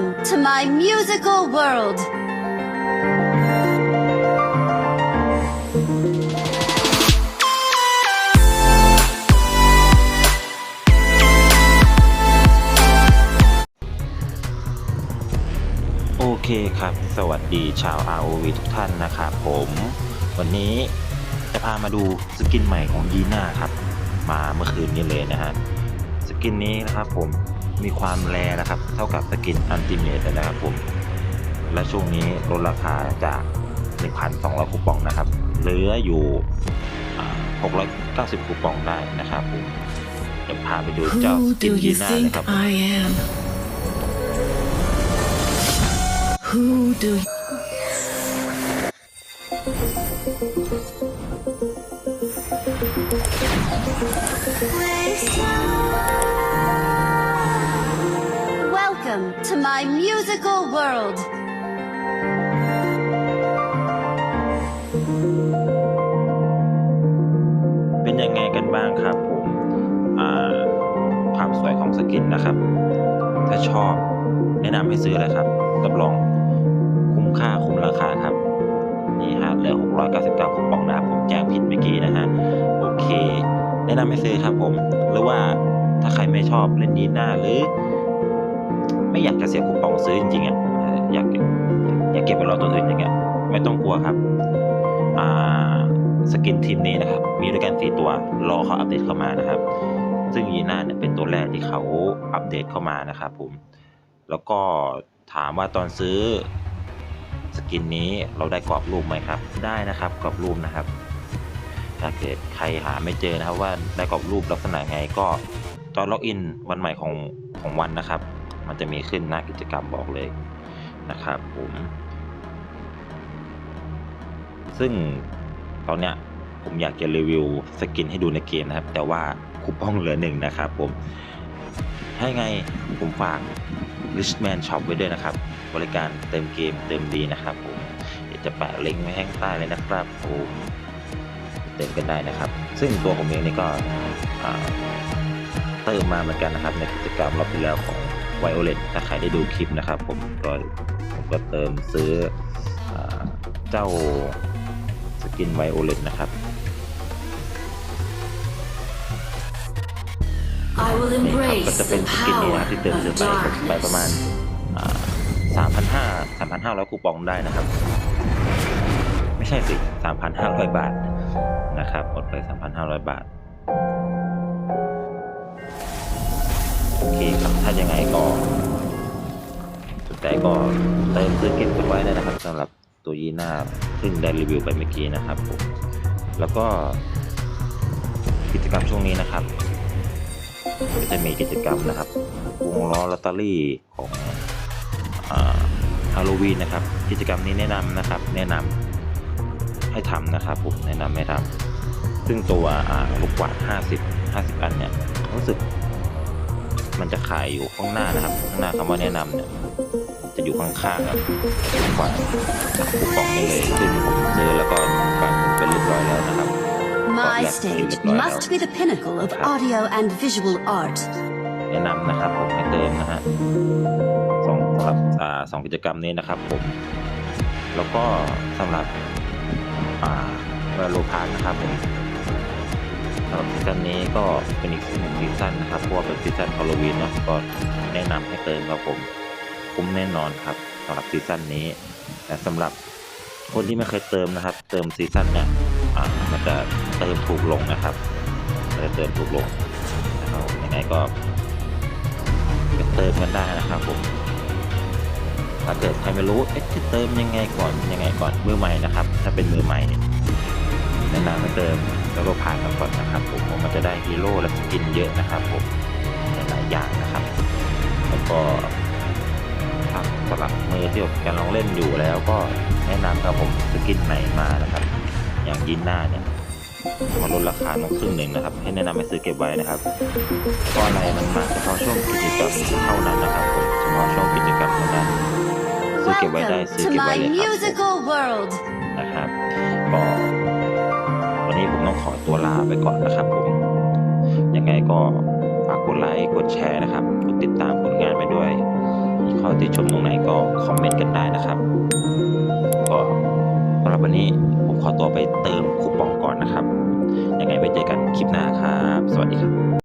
Welcome to my musical world. โอเคครับ สวัสดีชาว ROV ทุกท่านนะครับผม วันนี้จะพามาดูสกินใหม่ของยีน่าครับ มาเมื่อคืนนี้เลยนะฮะ สกินนี้นะครับผม มีความแรนะครับ เท่ากับสกินอันติเมตนะครับผม และช่วงนี้ลดราคาจาก 1,200 คูปองนะครับ เหลืออยู่อ่า690 คูปองได้นะครับผมจะพาไปดูเจ้าส Who กิน do ยี you น่า think นะครับ I am? Who do you... to my musical world. เป็นยังไงกันบ้างครับผมอ่าความสวยของสกินนะครับ ถ้าชอบแนะนำให้ซื้อเลยครับรับรองคุ้มค่าคุ้มราคาครับ นี่ฮะเหลือ 699คูปองนะครับผมแจ้งผิดเมื่อกี้นะฮะ โอเค แนะนำให้ซื้อครับผม หรือว่าถ้าใครไม่ชอบเล่นยีน่าหรือ ไม่อยากจะเสียคูปองซื้อจริงๆอะอยากอยากเก็บไปรอตัวอื่นอย่างเงี้ยไม่ต้องกลัวครับอ่าสกินทีมนี้นะครับ มีด้วยกันสี่ตัวรอเขาอัปเดตเข้ามานะครับ ซึ่งยีน่าเนี่ยเป็นตัวแรกที่เขาอัปเดตเข้ามานะครับผมแล้วก็ถามว่าตอนซื้อสกินนี้เราได้กรอบรูปไหมครับ ได้นะครับกรอบรูปนะครับ ถ้าเกิดใครหาไม่เจอนะครับว่าได้กรอบรูปลักษณะไงก็ตอนล็อกอินวันใหม่ของของวันนะครับ มันจะมีขึ้นหน้ากิจกรรมบอกเลยนะครับผมซึ่งตอนเนี้ยผมอยากจะรีวิวสกินให้ดูในเกมนะครับ แต่ว่าคูปองเหลือหนึ่งนะครับผมให้ไงผมฝาก Richman Shop ไว้ด้วยนะครับ บริการเติมเกมเติมดีนะครับผมเดี๋ยวจะแปะลิงก์ไว้ให้ข้างใต้เลยนะครับผมเติมกันได้นะครับ ซึ่งตัวผมเองนี่ก็เติมมาเหมือนกันนะครับ ในกิจกรรมรอบที่แล้วของ Violet ถ้าใครได้ดูคลิปนะครับ ผมก็ผมก็เติมซื้ออาเจ้าสกินไวโอเลตนะครับ I will นี่ครับ embrace ก็จะเป็น the สกินนี้นะครับ power ที่เติมซื้อ of ไปกดไปประมาณ darkness. สามพันห้าสามพันห้าร้อยคูปองได้นะครับ ไม่ใช่สิสามพันห้าร้อยบาทนะครับหมดไปสามพันห้าร้อยบาท โอเคครับถ้ายังไงก็สนใจก็เติมซื้อเก็บกันไว้เลยนะครับสำหรับตัวยีน่าซึ่งได้รีวิวไปเมื่อกี้นะครับผมแล้วก็กิจกรรมช่วงนี้นะครับก็จะมีกิจกรรมนะครับวงล้อลอตเตอรี่ของฮาโลวีนนะครับ กิจกรรมนี้แนะนำนะครับ แนะนำให้ทำนะครับผมแนะนำให้ทำซึ่งตัวลูกกวาด50 50 อันเนี่ยรู้สึก มันจะขายอยู่ข้างหน้านะครับ ข้างหน้าคำว่าแนะนำเนี่ยจะอยู่ข้างๆกับลูกกวาดคูปองนี้เลยซึ่งผมซื้อแล้วก็ฝากเป็นเรียบร้อยแล้วนะครับ My Yes, stage you look right must out. be the pinnacle of audio and visual art. แนะนำนะครับผมให้เติมนะฮะสองสำหรับอ่าสองกิจกรรมนี้นะครับผมแล้วก็สำหรับอ่าเวลโลพาร์นะครับผม สำหรับซีซั่นนี้ก็เป็นอีกหนึ่งซีซั่นนะครับเพราะว่าเป็นซีซั่นฮาโลวีนนะก็แนะนำให้เติมครับผมคุ้มแน่นอนครับสำหรับซีซั่นนี้แต่สำหรับคนที่ไม่เคยเติมนะครับ เติมซีซั่นเนี่ยอ่ามันจะเติมถูกลงนะครับมันจะเติมถูกลงนะครับยังไงก็เติมกันได้นะครับผมถ้าเกิดใครไม่รู้เอ๊ะจะเติมยังไงก่อนยังไงก่อนมือใหม่นะครับ ถ้าเป็นมือใหม่เนี่ยแนะนำให้เติม แล้วก็ผ่านมาก่อนนะครับผมผมมันจะได้ฮีโร่และสกินเยอะนะครับผมหลายๆอย่างนะครับ แล้วก็ถ้าสำหรับมือที่กำลังเล่นอยู่แล้วก็แนะนำครับผมสกินใหม่มานะครับ อย่างยินหน้าเนี่ยมาลดราคาลงครึ่งหนึ่งนะครับ ให้แนะนำให้ซื้อเก็บไว้นะครับเพราะอะไรมันมาเฉพาะช่วงกิจกรรมเท่านั้นนะครับผมเฉพาะช่วงกิจกรรมเท่านั้นซื้อเก็บไว้ได้ Welcome ซื้อ to เก็บไว้ my เลยครับผม musical world. นะครับก็ ตัวลาไปก่อนนะครับผม ยังไงก็ฝากกดไลค์ กดแชร์นะครับ กดติดตามผลงานไปด้วย มีข้อติชมตรงไหนก็คอมเมนต์กันได้นะครับ ก็สำหรับวันนี้ผมขอตัวไปเติมคูปองก่อนนะครับ ยังไงไว้เจอกันคลิปหน้าครับ สวัสดีครับ